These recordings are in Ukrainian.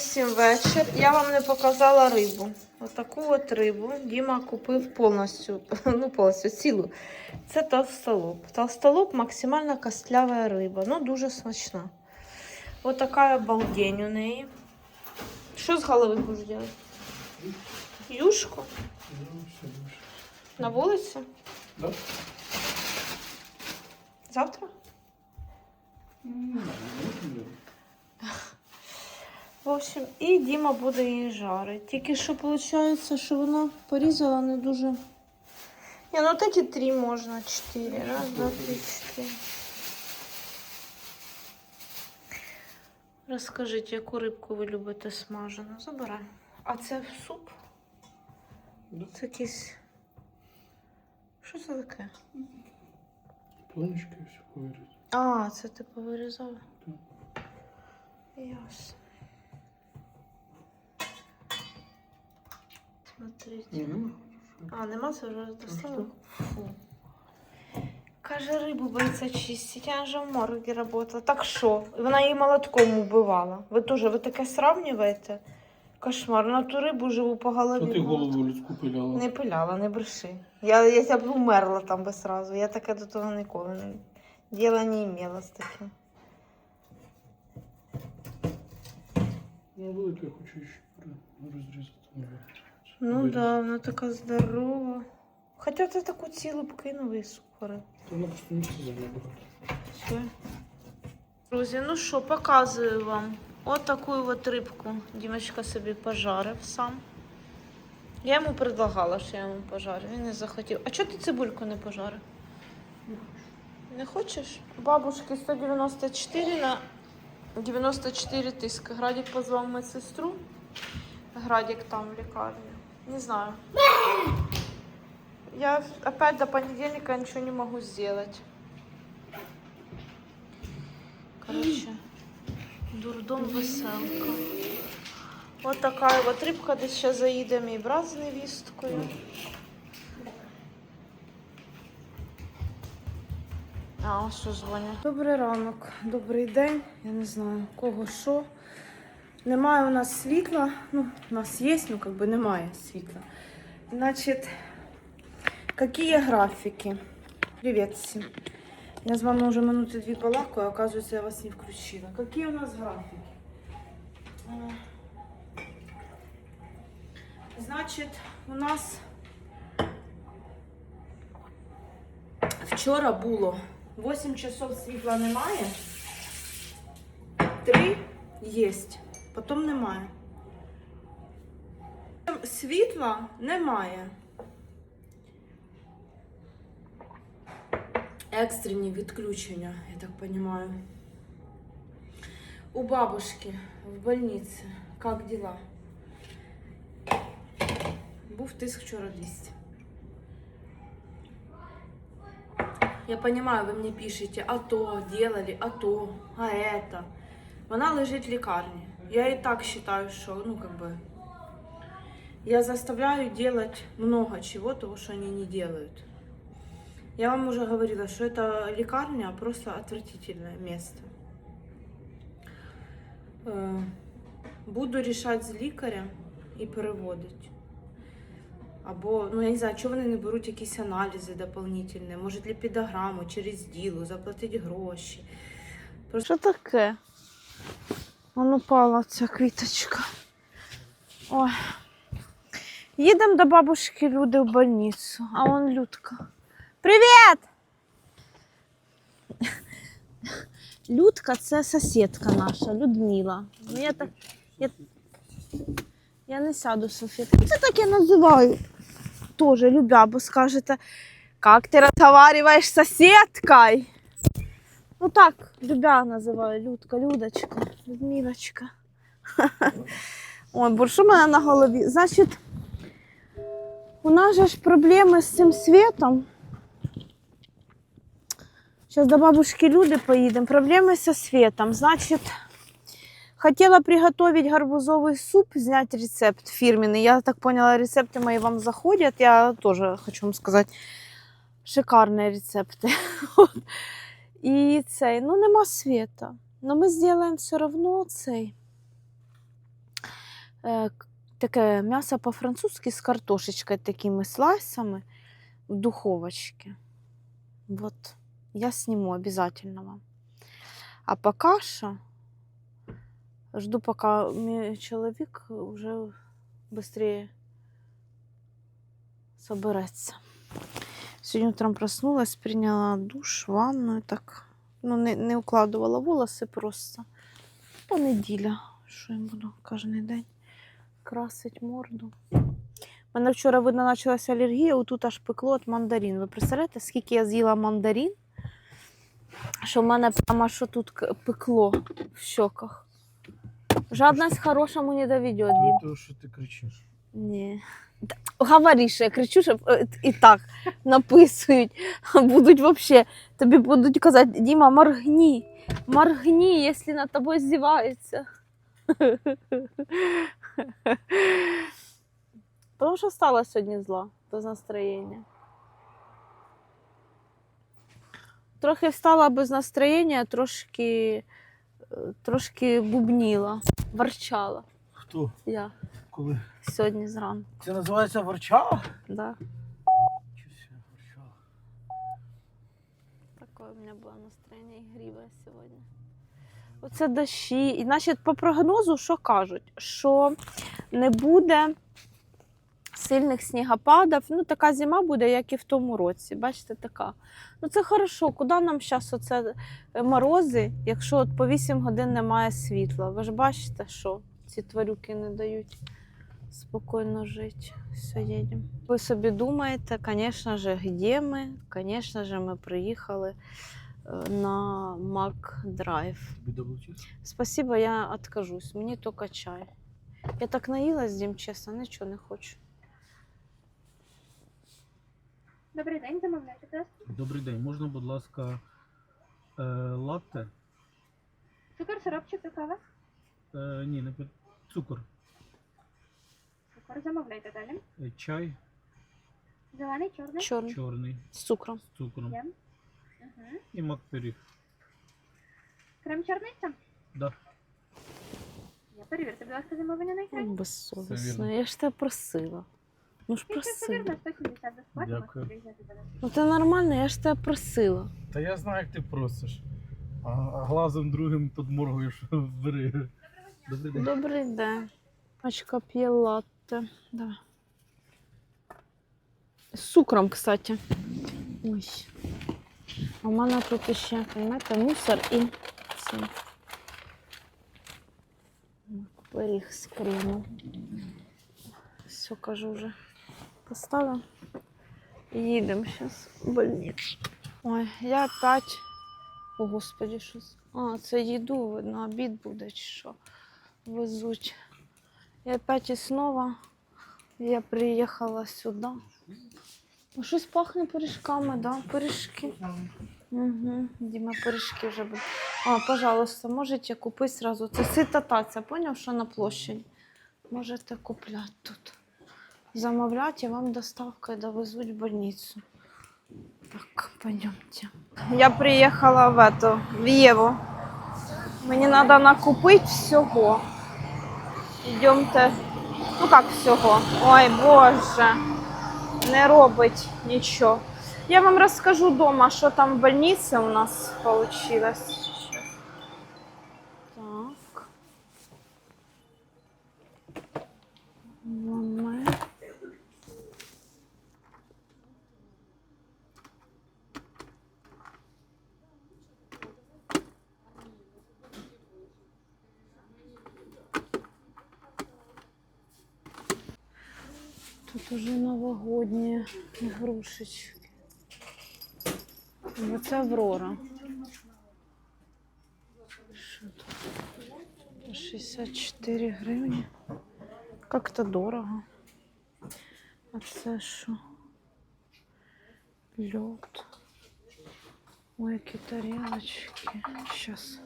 всім вечір. Я вам не показала рибу. Отаку от рибу Діма купив повністю, ну повністю цілу. Це толстолоб. Толстолоб максимально костлява риба, ну дуже смачна. Отака обалдень у неї. Що з голови будеш робити? Юшку? На вулиці? Да? Завтра? В общем, і Діма буде її жарити. Тільки що виходить, що вона порізала не дуже. Ні, ну ці три можна, чотири. Раз, два, три, чотири. Розкажіть, яку рибку ви любите смажену? Забирай. А це суп? Це якийсь. Що це таке? Планочки все повірить. А, це ти повирізав? Так. Ясно. Смотрите. Ні, нема. А, нема, це вже достало? Фу. Каже, рибу боїться чистити, я вже в моргі працювала. Так що? Вона її молотком убивала. Ви теж, ви таке сравнюєте? Кошмар, на ту рибу живу по голові. Що ти голову людську пиляла? Не пиляла, не бреши. Я, я, я б умерла там би сразу. Я таке до того ніколи не діла не імела з таким. Ну, велике я хочу ще розрізати. Ну Виріс. да, вона така здорова. Хоча ти таку цілу б кинув і. Та вона просто місце займе. Все. Друзі, ну що, показую вам. От таку от рибку Дімочка собі пожарив сам. Я йому предлагала, що я йому пожарю. Він не захотів. А чого ти цибульку не пожарив? Не хочеш? Бабушки 194 на 94 тиски. Градік позвав медсестру. Градік там в лікарні. Не знаю. Я опять до понедельника ничего не могу сделать. Короче, дурдом веселка. Вот такая вот рибка, десь ще заїде мій брат з невісткою. А, що дзвонять. Добрий ранок, добрий день. Я не знаю, кого що. Немає у нас світла. Ну, у нас є, ну как би немає світла. Значить, Какие графики? Привет всем. Я с вами уже минуты две балакаю, а оказывается, я вас не включила. Какие у нас графики? Е, Значит, у нас вчора було 8 часов світла немає. 3 єсть, потім немає. Світла немає. Екстрені відключення, я так понимаю. У бабушки в больнице. Как дела? Був тиск вчора 200. Я понимаю, ви мені пишете, а то делали, а то, а это. Вона лежить в лікарні. Я і так считаю, що, ну, как бы, я заставляю делать много чего, того, что они не делают. Я вам уже говорила, что это лекарня просто отвратительное место. Е, Буду рішати з лікарем і переводити. Або, ну я не знаю, чого вони не беруть якісь аналізи дополнительні, може ліпідограму через діло, заплатити гроші. Що таке? Вон упала ця квіточка. Ой. Їдемо до бабушки Люди в больницю, а вон Людка. Привіт! Людка це сусідка наша, Людмила. Ну, я, так, я, я не сяду салфеткою. Це так я називаю. Тоже любя, бо скажете, як ти розговариваєш з сусідкою? Ну так, любя називаю Людка, Людочка, Людмилочка. Ой, бо що в мене на голові? Значить, у нас же ж проблеми з цим світом. Сейчас до бабушки Люды поедем. Проблемы со светом. Значит, хотела приготовить гарбузовый суп, снять рецепт фирменный. Я так поняла, рецепты мои вам заходят. Я тоже хочу вам сказать, шикарные рецепты. І цей, ну нема света. Но ми сделаем все равно цей. е, таке м'ясо по-французьки з картошечкою, такими слайсами в духовочці. Вот. Я сниму обязательно вам. А пока що жду, пока мій чоловік вже быстрее собереться. Сьогодні утром проснулась, прийняла душ, ванну і так. Ну, не, не укладувала волоси просто. По неділя, що я буду кожен день красить морду. У мене вчора, видно, почалася алергія, отут аж пекло від мандарин. Ви представляєте, скільки я з'їла мандарин? Що в мене прямо що тут пекло в щоках. Жадность хорошому не доведет, Дім. То, що ти кричиш. Ні. Та, я кричу, щоб е, і так написують. Будуть вообще, тобі будуть казати, Діма, моргні, моргні, якщо над тобою здіваються. Тому що стало сьогодні зла, без настроєння. Трохи встала без настроєння, трошки, е, трошки бубніла, ворчала. Хто? Я Коли? сьогодні зранку. Це називається? Да. Чи все ворчала? Такое у меня было настроение игривое сьогодні. Оце дощі. І, значить, по прогнозу, що кажуть? Що не буде сильних снігопадів. Ну, така зима буде, як і в тому році. Бачите, така. Ну, це хорошо. Куди нам зараз оце е, морози, якщо от по 8 годин немає світла? Ви ж бачите, що ці тварюки не дають спокійно жити. Все, їдемо. Ви собі думаєте, звісно ж, де ми? Звісно ж, ми приїхали е, на Мак Драйв. Спасибо, я откажусь. Мені тільки чай. Я так наїлась, Дім, чесно, нічого не хочу. Добрий день, замовляйте тест. Добрий день. Можна, будь ласка, е, латте? Цукор, сироп чи кава? Е, ні, не пи- цукор. Замовляйте далі. Е, чай Зелений, чорний. Чорний. чорний З цукром. з цукром. Є. Угу. І мак пиріг. Крем чорниця. Да. Я перевірте, будь ласка, замовлення на екрані. Безсовісно. вірно. Я ж тебе просила. Ну ж Якщо все просила. 170 безплатно. Дякую. Ну це нормально, я ж тебе просила. Та я знаю, як ти просиш. А, а глазом другим тут моргаєш бери. Добрий день. Добрий день. Очка п'є латте. Давай. З цукром, кстати. Ой. А у мене тут ще, розумієте, мусор і це. З кремом. Все, кажу вже. Поставила. Їдемо зараз в больницю. Ой, я опять. О, господі, що. А, це їду, видно, обід буде чи що. Везуть. І опять і снова я приїхала сюди. Ну, щось пахне пиріжками, да? Пиріжки. Угу. Діма, пиріжки вже будуть. А, пожалуйста, можете купити сразу. Це сита таця, поняв, що на площаді? Можете купляти тут. Замовляти і вам доставкою довезуть в больницю. Так, пойдемте. Я приїхала в в Єву. Мені треба накупити всього. Йдемте. Ну як всього? Ой, Боже. Не робить нічого. Я вам розкажу вдома, що там в больниці у нас вийшло. Тут уже новогодні игрушечки. Оце Аврора. Що тут? 64 гривні. Как-то дорого. А це що? Льод. Ой, які тарелочки. Сейчас.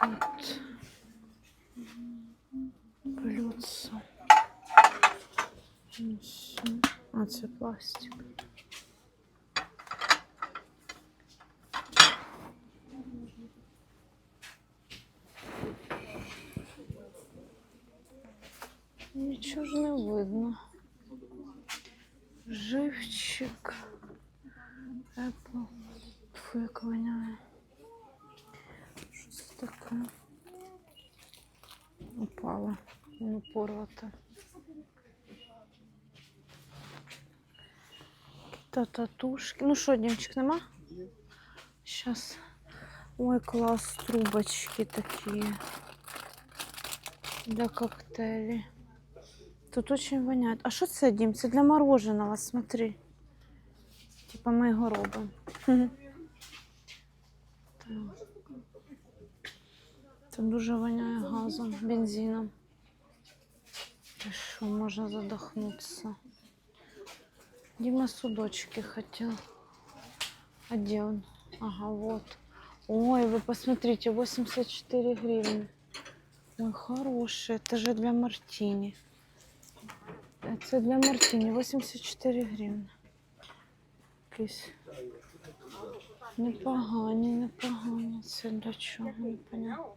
Вот. Блюдце. Ось. А, це пластик. Нічого ж не видно. Живчик. Apple. Фу, як воняє. Що це таке? Упала. Ну, порвата. Та татушки. Ну що, Дімчик, нема? Сейчас. Ой, класс, трубочки такие. Для коктейлей. Тут очень воняет. А що це, Дім? Це для мороженого, смотри. Типа ми його робимо. Це дуже воняє газом, бензином. Що, можна задохнутися. Дима судочки хотел. А где он? Ага, вот. Ой, вы посмотрите, 84 гривны. Ой, хороший. Это же для мартини. Это для мартини. 84 гривны. Якісь непогані, непогані. Це для чого? Не понятно.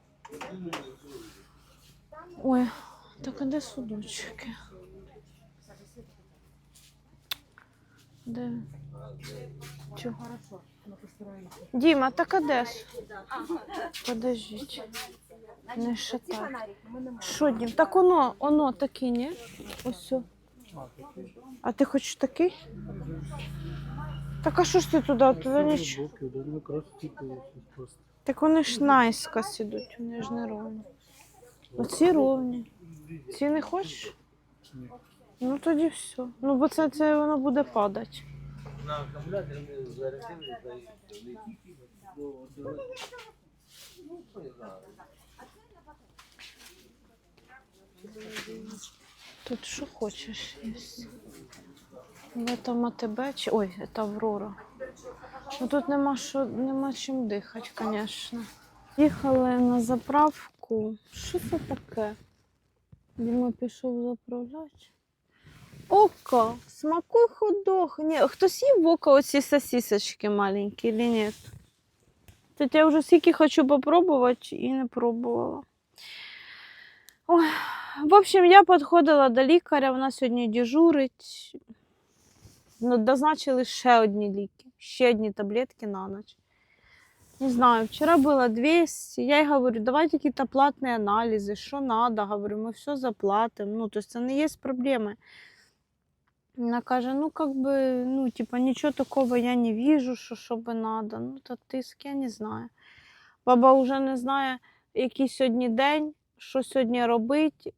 Ой, так а де судочки? Де? Чого? Діма, так а де ж? Подождіть. Не шатай. Що, Дім? Так воно, воно таке, ні? Ось. о. А ти хочеш такий? Так а що ж ти туди? Туди нічого. Так вони ж найскос ідуть, вони ж не ровні. Оці ровні. Ці не хочеш? Ні. Ну тоді все. Ну бо це, це воно буде падати. На акумулятор ми зарядили та й Ну, не знаю. Тут що хочеш є. В этом АТБ чи. Ой, це Аврора. Ну тут нема що, нема чим дихати, звісно. Їхали на заправку. Що це таке? Діма пішов заправляти. Око, смакуй ходох. Ні, хтось їв в око оці сосисочки маленькі, чи ні? Тут я вже скільки хочу попробувати і не пробувала. Ой, в общем, я підходила до лікаря, вона сьогодні дежурить. Ну, дозначили ще одні ліки, ще одні таблетки на ніч. Не знаю, вчора було 200. Я їй говорю, давайте якісь платні аналізи, що треба, говорю, ми все заплатимо. Ну, тобто це не є проблеми. Вона каже, ну, как бы, ну, типа, нічого такого я не вижу, що, що надо. Ну, то тиск, я не знаю. Баба вже не знає, який сьогодні день, що сьогодні робити.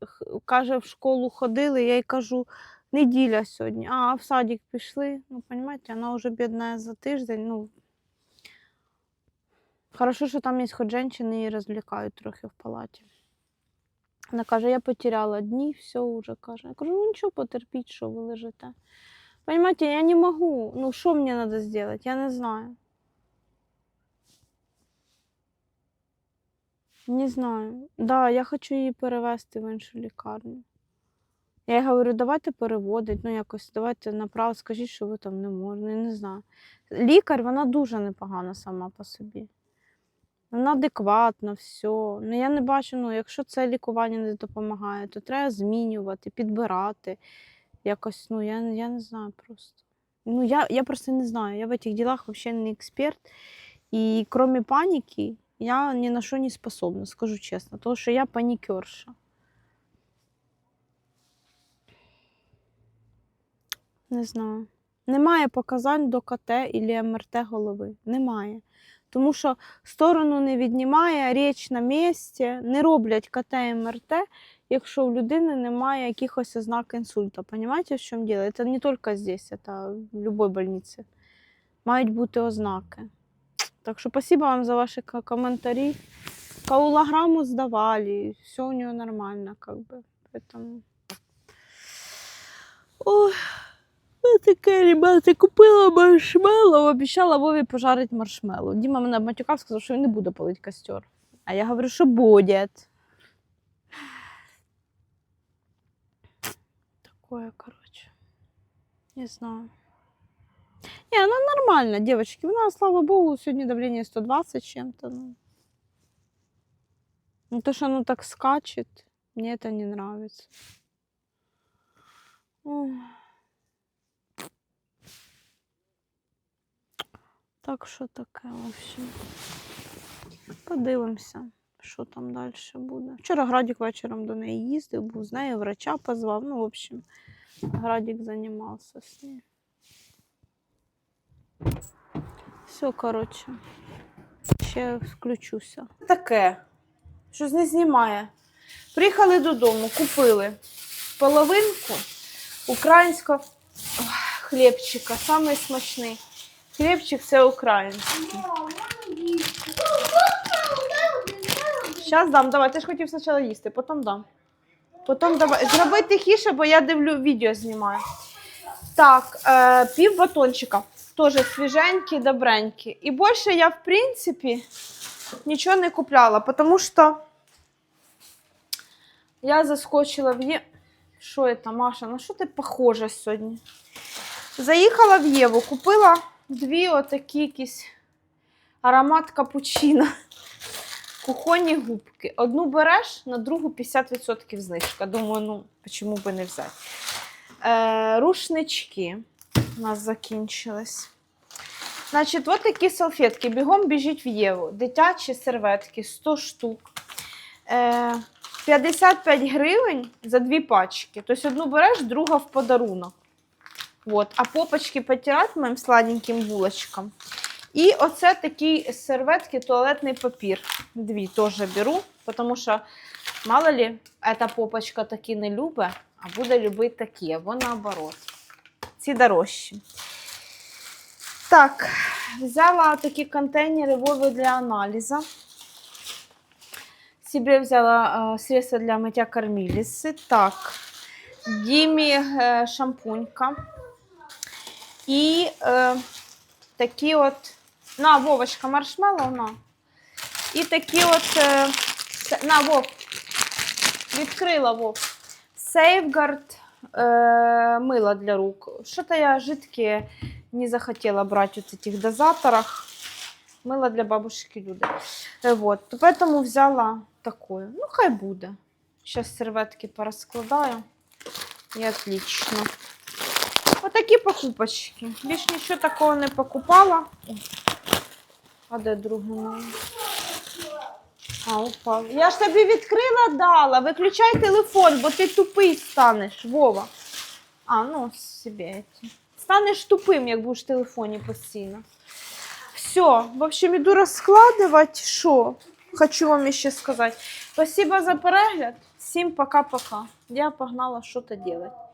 Каже, в школу ходили, я їй кажу, неділя сьогодні. А, в садик пішли. Ну, розумієте, вона вже бідна за тиждень. Ну, хорошо, що там є хоч жінки, її розвлікають трохи в палаті. Вона каже, я потеряла дні, все вже каже. Я кажу, ну нічого, потерпіть, що ви лежите. Понимаете, я не можу. Ну, що мені треба зробити? Я не знаю. Не знаю. Да, я хочу її перевезти в іншу лікарню. Я їй говорю, давайте переводить, ну якось давайте направо, скажіть, що ви там не можете. Я не знаю. Лікар, вона дуже непогана сама по собі. Вона адекватна, все. Ну я не бачу, ну, якщо це лікування не допомагає, то треба змінювати, підбирати. Якось, ну я, я не знаю просто. Ну, я, я просто не знаю. Я в этих делах вообще не експерт. І кроме паніки, я ні на що не способна, скажу чесно, тому що я панікерша. Не знаю. Немає показань до КТ і МРТ голови. Немає. Тому що сторону не віднімає, річ на місці, не роблять КТ МРТ, якщо у людини немає якихось ознак інсульту. Понимаете, в чому діло? Це не тільки здесь, це в будь-якій больниці. Мають бути ознаки. Так що спасибо вам за ваші коментарі. Каулограмму здавали, все у нее нормально, как бы. Поэтому... Ой, ну таке, ребята, купила маршмеллоу, обіцяла Вові пожарити маршмеллоу. Діма мене матюкав, сказав, що він не буде палити костер. А я говорю, що буде. Такое, короче. Не знаю. Не, она нормально, девочки. У нас, слава богу, сегодня давление 120 чем-то. Ну. Ну, то, что оно так скачет, мне это не нравится. Ох. Так що таке, в общем. Подивимося, що там далі буде. Вчора Градік вечором до неї їздив, був з нею, врача позвав. Ну, в общем, Градік займався з нею. Все, коротше. Ще включуся. Таке. Щось не знімає. Приїхали додому, купили половинку українського хлібчика, самий смачний. Хлібчик це український. Зараз дам, давай, ти ж хотів спочатку їсти, потім дам. Потім давай. Зроби тихіше, бо я дивлю, відео знімаю. Так, е, пів батончика. Теж свіженький, добренький. І більше я, в принципі, нічого не купляла, тому що я заскочила в Є... Що це, Маша? На що ти похожа сьогодні? Заїхала в Єву, купила дві отакі якісь аромат капучино. Кухонні губки. Одну береш, на другу 50% знижка. Думаю, ну, чому би не взяти. Е, рушнички у нас закінчились. Значить, от такі салфетки. Бігом біжіть в Єву. Дитячі серветки 100 штук. Е, 55 гривень за дві пачки. Тобто одну береш, друга в подарунок. Вот. А попочки потирати моїм сладеньким булочкам. І оце такі серветки, туалетний папір. Дві теж беру, тому що, мало ли, ця попочка такі не любить, а буде любити такі, або наоборот. Ці дорожчі. Так, взяла такі контейнери Вовы для аналізу. Себе взяла э, средство для миття кормилицы. Так, Дімі е, шампунька. І е, такі от. На, Вовочка, маршмеллоу, на. І такі от. Е, се- на, Вов. Відкрила Вов. Сейфгард е, мило для рук. Что-то я жидкие не захотела брать вот этих дозаторах. Мыло для бабушки Люды. Э, Вот. Поэтому взяла такое. Ну, хай буде. Сейчас серветки пораскладаю. И отлично. Вот такие покупочки. Більш нічого такого не покупала. А де друге? А, упав. Я ж тобі відкрила дала. Виключай телефон, бо ти тупий станеш, Вова. А, ну, собі. Станеш тупим, як будеш в телефоні постійно. Все, в общем, іду розкладувати. Що? Хочу вам ще сказати. Спасибо за перегляд. Всім пока-пока. Я погнала що-то делать.